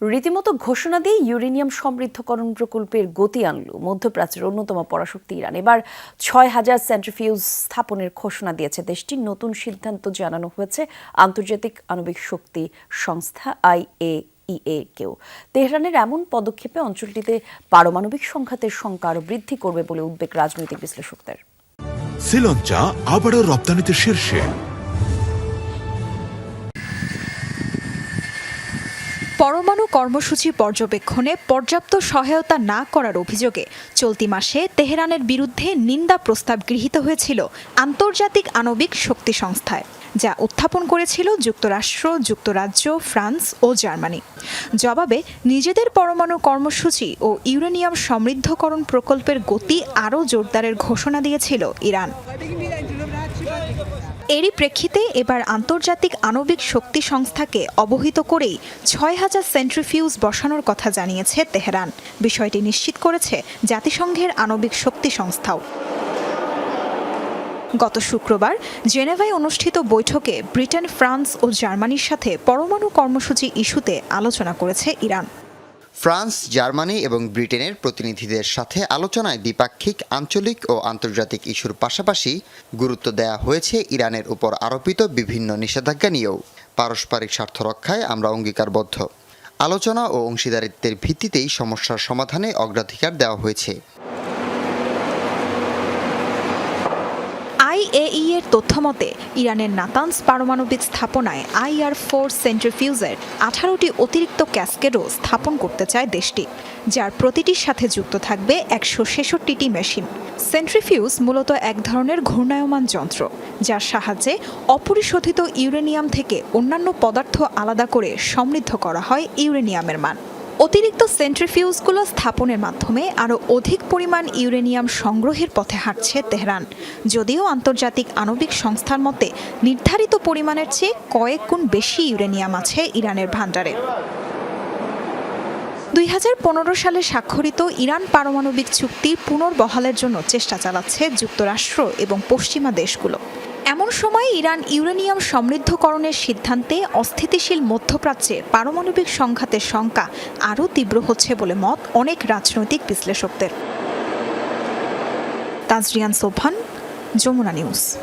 রীতিমতো ঘোষণা দিয়ে ইউরেনিয়াম সমৃদ্ধকরণ প্রকল্পের গতি আনল। মধ্যপ্রাচ্যের অন্যতম পরাশক্তি ইরান। এবার ছয় হাজার সেন্ট্রিফিউজ স্থাপনের ঘোষণা দিয়েছে দেশটির নতুন সিদ্ধান্ত জানানো হয়েছে আন্তর্জাতিক আণবিক শক্তি সংস্থা আইএ ইএ কেও তেহরানের এমন পদক্ষেপে অঞ্চলটিতে পারমাণবিক সংঘাতের সংখ্যা আরও বৃদ্ধি করবে বলে উদ্বেগ রাজনৈতিক বিশ্লেষকদের। শ্রীলঙ্কা আবারও রপ্তানিতে শীর্ষে। পরমাণু কর্মসূচি পর্যবেক্ষণে পর্যাপ্ত সহায়তা না করার অভিযোগে চলতি মাসে তেহরানের বিরুদ্ধে নিন্দা প্রস্তাব গৃহীত হয়েছিল আন্তর্জাতিক আণবিক শক্তি সংস্থায়, যা উত্থাপন করেছিল যুক্তরাষ্ট্র, যুক্তরাজ্য, ফ্রান্স ও জার্মানি। জবাবে, নিজেদের পরমাণু কর্মসূচি ও ইউরেনিয়াম সমৃদ্ধকরণ প্রকল্পের গতি আরও জোরদারের ঘোষণা দিয়েছিল ইরান। এরই প্রেক্ষিতে এবার আন্তর্জাতিক আণবিক শক্তি সংস্থাকে অবহিত করেই ছয় হাজার সেন্ট্রিফিউজ বসানোর কথা জানিয়েছে তেহরান। বিষয়টি নিশ্চিত করেছে জাতিসংঘের আণবিক শক্তি সংস্থাও। গত শুক্রবার জেনেভায় অনুষ্ঠিত বৈঠকে ব্রিটেন, ফ্রান্স ও জার্মানির সাথে পরমাণু কর্মসূচি ইস্যুতে আলোচনা করেছে ইরান। ফ্রান্স, জার্মানি এবং ব্রিটেনের প্রতিনিধিদের সাথে আলোচনায় দ্বিপাক্ষিক, আঞ্চলিক ও আন্তর্জাতিক ইস্যুর পাশাপাশি গুরুত্ব দেয়া হয়েছে ইরানের উপর আরোপিত বিভিন্ন নিষেধাজ্ঞা নিয়েও। পারস্পরিক স্বার্থ রক্ষায় আমরা অঙ্গীকারবদ্ধ। আলোচনা ও অংশীদারিত্বের ভিত্তিতেই সমস্যার সমাধানে অগ্রাধিকার দেওয়া হয়েছে। আইএই এর তথ্যমতে ইরানের নাতানস পারমাণবিক স্থাপনায় আইআর ফোর সেন্ট্রিফিউজের আঠারোটি অতিরিক্ত ক্যাসকেডও স্থাপন করতে চায় দেশটি, যার প্রতিটির সাথে যুক্ত থাকবে একশো ছেষট্টিটি মেশিন। সেন্ট্রিফিউজ মূলত এক ধরনের ঘূর্ণায়মান যন্ত্র, যার সাহায্যে অপরিশোধিত ইউরেনিয়াম থেকে অন্যান্য পদার্থ আলাদা করে সমৃদ্ধ করা হয় ইউরেনিয়ামের মান। অতিরিক্ত সেন্ট্রিফিউজগুলো স্থাপনের মাধ্যমে আরও অধিক পরিমাণ ইউরেনিয়াম সংগ্রহের পথে হাঁটছে তেহরান। যদিও আন্তর্জাতিক আণবিক সংস্থার মতে নির্ধারিত পরিমাণের চেয়ে কয়েক গুণ বেশি ইউরেনিয়াম আছে ইরানের ভাণ্ডারে। দুই হাজার পনেরো সালে স্বাক্ষরিত ইরান পারমাণবিক চুক্তি পুনর্বহালের জন্য চেষ্টা চালাচ্ছে যুক্তরাষ্ট্র এবং পশ্চিমা দেশগুলো। সময় ইরান ইউরেনিয়াম সমৃদ্ধকরণের সিদ্ধান্তে অস্থিতিশীল মধ্যপ্রাচ্যে পারমাণবিক সংঘাতের শঙ্কা আরও তীব্র হচ্ছে বলে মত অনেক রাজনৈতিক বিশ্লেষকদের। তাজরিয়ান সোভান যমুনা নিউজ।